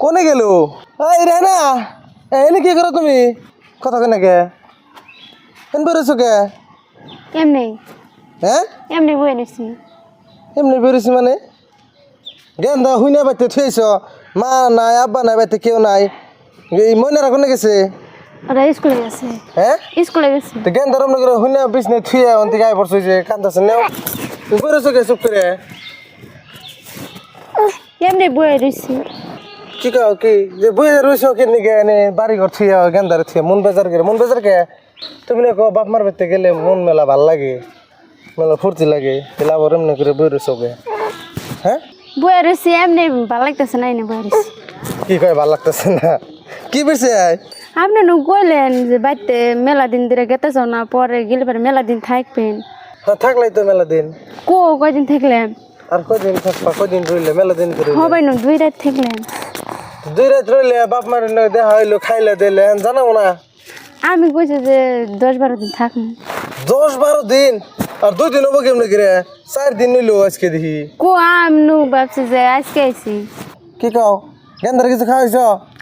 কোনে গেল? এই রে না এনে কি করো তুমি? কথা কেন কে? এন বেরোছো কে? এমনি। হ্যাঁ এমনি বয়ে নিছি। এমনি বেরোছি মানে? গেন্দা হুইনা বাইতে থুয়েছ মা নাই আব্বা নাই বাইতে কেউ নাই। এই ময়নারা কোনে গেছে? ওরা স্কুলে গেছে। হ্যাঁ স্কুলে গেছে। তো গেন্দা রমনা করে হুইনা বিছনে থুয়ে অন্তি গায়ে পড়ছে যে কান্দাছে নেও। বেরোছো কে চুপ করে? এমনি বয়ে রয়েছি কি কাও কি যে বইয়ে রয়েছ কে নিকে এনে বাড়ি ঘর থুয়ে গেন্দারে থুয়ে মন বেজার করে মন বেজার কে তুমি না কো বাপ মার বাড়িতে গেলে মন মেলা ভালো লাগে মেলা ফুর্তি লাগে তেলা আবার এমনি করে বই রয়েছ কে হ্যাঁ? বয়ে রয়েছি এমনি ভালো লাগতেছে না এনে বয়ে রয়েছি কি কয় ভালো লাগতেছে না? কি বেশি আপনি নু কইলেন যে বাড়িতে মেলা দিন ধরে গেতে যাও না পরে গেলে পরে মেলা দিন থাকবেন। হ্যাঁ থাকলাই তো মেলা দিন। কো কয়দিন থাকলেন? আর কদিন থাকবা কদিন রইলে মেলা দিন করে হবাই নু দুই রাত থাকলেন। দুই রাত রইলে বাপ মার দেখা হইল খাইলে দিলে জানাব না? আমি কইছি যে দশ বারো দিন থাকব দশ বারো দিন? আর দুই দিন হব কেমনি করে? চার দিন নিলো আজকে দেখি। কো আম নু ভাবছি যে আজকে আইছি। কি কও? গেন্দার কিছু খাওয়াইছ?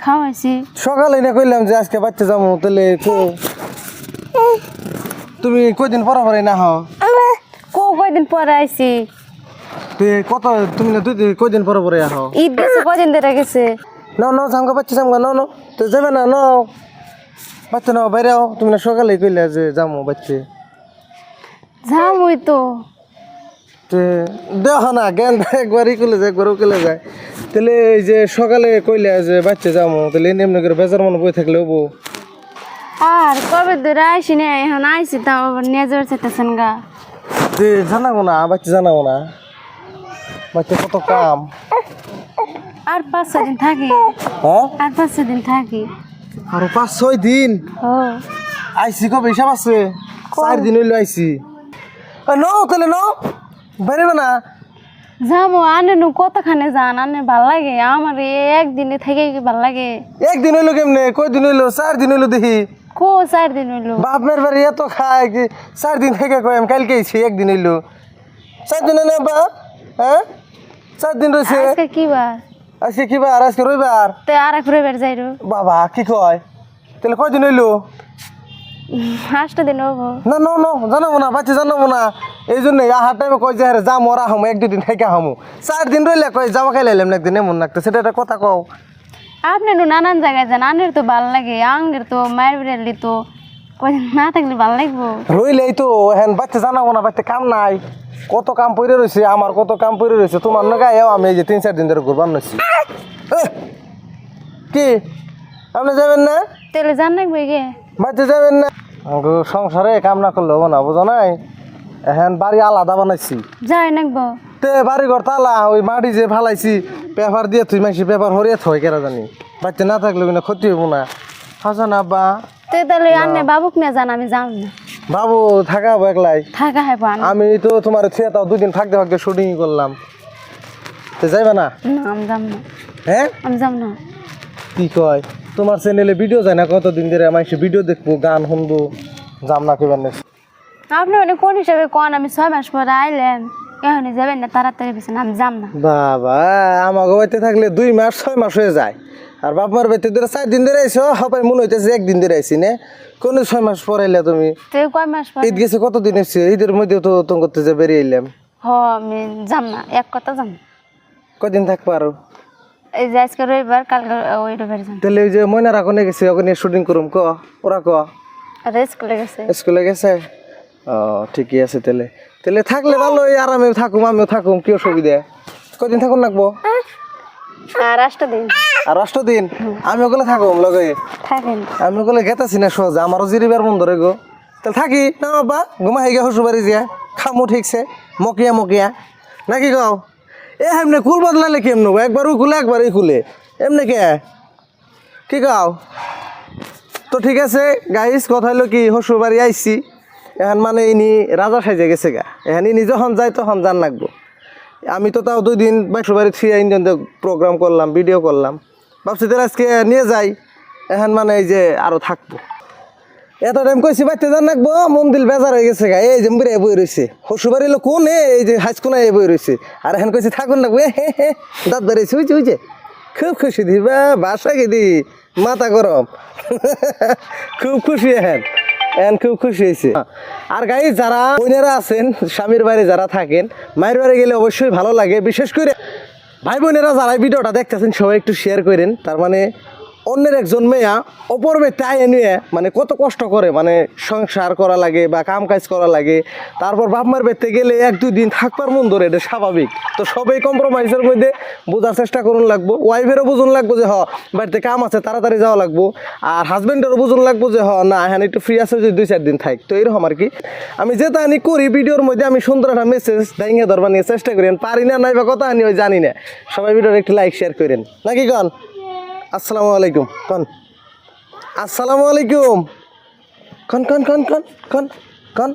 খাওয়াইছি। সকালে না কইলাম যে আজকে বাচ্চা যাব তাহলে তো তুমি কয়দিন পরে পরে না হও কো কয়দিন পরে আইছি? তুই কত তুমি না দুই দিন কয়দিন পরে পরে আহ ঈদ গেছে কদিন ধরে গেছে? নাও নাও সামগা বাচ্চা সামগা নাও নাও তো যাবে না নাও বাচ্চা নাও বাইরে আও তুমি না সকালে কইলে যে যাব বাচ্চা যাম ওই তো দেখো না জ্ঞান একবার ই করলে যায় একবার ও করলে যায় তাহলে এই যে সকালে কইলে যে বাচ্চা যাব তাহলে এমনি এমনি করে বেজার মনে বই থাকলে হব আর কবে ধরে আইসি না এখন আইসি তাও আবার নিয়ে যাওয়ার চাইতেছেন গা জানাব না বাচ্চা জানাব না বাচ্চা কত কাম আর পাঁচ ছয় দিন থাকি। হ্যাঁ আর পাঁচ ছয় দিন থাকি। আরও পাঁচ ছয় দিন? ও। আইসি কবে? হিসাব আছে? চার দিন হইল আইসি। ন তাহলে ন? বেরোবে না যাব আনে নু কতখানে যান? আনে ভালো লাগে? আমার একদিনে থেকে কি ভালো লাগে? একদিন হইল কেমনে? কয় দিন হইল? চার দিন হইল দেখি। কো চার দিন হইল? বাপের বাড়ি এত খায় কি? চার দিন থেকে কয় আমি কালকে আইছি একদিন হইল। চার দিন না বা হ্যাঁ? চার দিন রয়েছে আজকে কি বার? আজকে কি বার? আজকে রবিবার? তো আর এক রবিবার যাই রো। বাবা কি কয়? তাহলে কয় দিন হইল? আটটা দিন হব। না ন ন জানাব না বাচ্চা জানাব না। এই জন্য আহার টাইমে কয় যে হ্যাঁ যা মরা হামো এক দুদিন থেকে হামো। চার দিন রইলে কয় জামা খাইলে এলাম না একদিন এমন লাগতো সেটা একটা কথা কও। আপনি নু নানান জায়গায় যান আনের তো ভালো লাগে আঙ্গের তো মায়ের বিড়ালি তো। কদিন না থাকলে ভালো লাগবো। রইলেই তো হ্যাঁ বাচ্চা জানাব না বাচ্চা কাম নাই। কত কাম পড়ে রয়েছে আমার কত কাম পড়ে রয়েছে তোমার না গায়েও আমি এই যে তিন চার দিন ধরে ঘুরবার নছি। কি? আপনি যাবেন না? তাহলে জান লাগবে গে বাচ্চা যাবেন না? সংসারে কাম না করলে হব না বুঝো নাই? এখন বাড়ি আলাদা বানাইছি। যাই নাকবো তে বাড়ি ঘর তালা ওই মাটি যে ফালাইছি পেপার দিয়ে তুই মাসি পেপার হরিয়ে থই কেরা জানি। বাচ্চা না থাকলে কিন্তু ক্ষতি হব না। হাসান আব্বা। তে তাহলে আনে বাবুক নিয়ে যান আমি যাম না। বাবু থাকা হব একলাই? থাকা পান আমি তো তোমার থিয়েটার দুদিন থাকতে থাকতে শুটিং করলাম। তো যাইবে না? না আমি যাম না। হ্যাঁ? আমি যাম না। কি কয়? তোমার চ্যানেলে ভিডিও যায় না? কতদিন ধরে আমার ভিডিও দেখব গান শুনব যাম না কেবার নেই আপনি মানে কোন হিসাবে কোন? আমি ছয় মাস পরে আইলেন। এখনই যাবেন না তাড়াতাড়ি বেছেন আমি যাম না। বাবা আমাকে বাড়িতে থাকলে দুই মাস ছয় মাস হয়ে যায়। আর বাপ মার বাড়িতে ধরে চার দিন ধরে আইসো হবাই মনে হইতেছে একদিন ধরে আইসি নে? কোন ছয় মাস পরে আইলে তুমি। তো এই কয় মাস পরে? ঈদ গেছে কতদিন এসছে ঈদের মধ্যে তো তুমি করতে যে বেরিয়ে এলাম হ আমি যাম না এক কথা যাম। কদিন থাকব আরও? এই যে আজকে রবিবার কালকে ওই রবিবার যাম। তাহলে ওই যে ময়নার ওখানে গেছে ওখানে শুটিং করুম ক? ওরা ক? আর স্কুলে গেছে। স্কুলে গেছে? ও ঠিকই আছে তাহলে। তাহলে থাকলে ভালো আরামে থাকুম আমিও থাকুম কি অসুবিধা? কদিন থাকুন রাখব আর আটটা দিন। আর অষ্ট দিন? আমি ওগুলো থাকুম লগে। থাকেন। আমি ওগুলো গেতাছি না সহজে আমারও জিরিবার মন ধরে গো। তাহলে থাকি। না বাবা ঘুমা হেগে হসু যা খামু ঠিকছে মকিয়া মকিয়া। নাকি গাও এ এমনি কুল বদলালে কেমন একবার ও খুলে একবার খুলে। এমনি কে? কি গাও তো ঠিক আছে গাইস কথা হলো কি হসু বাড়ি আইসি এখন মানে ইনি রাজা সাইজে গেছে গা। এখন ইনি যখন যায় তখন জান লাগবো। আমি তো তাও দুই দিন বাইশো বাড়ি থ্রি ইন্ডিয়ান প্রোগ্রাম করলাম ভিডিও করলাম। ভাবছি তাহলে আজকে নিয়ে যাই, এখন মানে এই যে আরও থাকব। এত টাইম কইছি, বাইতে জান রাখব মন্দির বেজার হয়ে গেছে গা, এই যে বই রয়েছে হসুবাড়ি লোক কোনে, এই যে হাইস্কুলে বই রয়েছে আর এখন কইছি, থাকুন না হে হে, দাঁত বেড়েছে বুঝছে বুঝছে খুব খুশি দিবা, বাসা গেদি, মাথা গরম। খুব খুশি হ্যাঁ খুব খুশি হয়েছে। আর গাই যারা বোনেরা আছেন, স্বামীর বাড়ি যারা থাকেন, মায়ের বাড়ি গেলে অবশ্যই ভালো লাগে। বিশেষ করে ভাই বোনেরা যারা ভিডিওটা দেখতেছেন, সবাই একটু শেয়ার করেন। তার মানে অন্যের একজন মেয়া অপর আয় নিয়ে মানে কত কষ্ট করে মানে সংসার করা লাগে বা কাম কাজ করা লাগে, তারপর বাপমার বেতে গেলে এক দুই দিন থাকবার মন ধরে, এটা স্বাভাবিক। তো সবাই কম্প্রোমাইজের মধ্যে বোঝার চেষ্টা করুন লাগবো ওয়াইফেরও বুঝুন লাগবো যে, হ, বাড়িতে কাম আছে, তাড়াতাড়ি যাওয়া লাগবো, আর হাজব্যান্ডেরও বুঝুন লাগবো যে, হ, না হ্যাঁ একটু ফ্রি আছে, যদি দুই চার দিন থাক। তো এরকম আর কি। আমি যেটা আনি করি, ভিডিওর মধ্যে আমি সুন্দর একটা মেসেজ দাইঙ্গে ধরবার নিয়ে চেষ্টা করেন পারি না নাই বা কথা আনি, ওই জানি না। সবাই ভিডিওর একটু লাইক শেয়ার করেন। নাকি কন? আসসালামু আলাইকুম কন। আসসালামু আলাইকুম। কন কন কন কন কন কন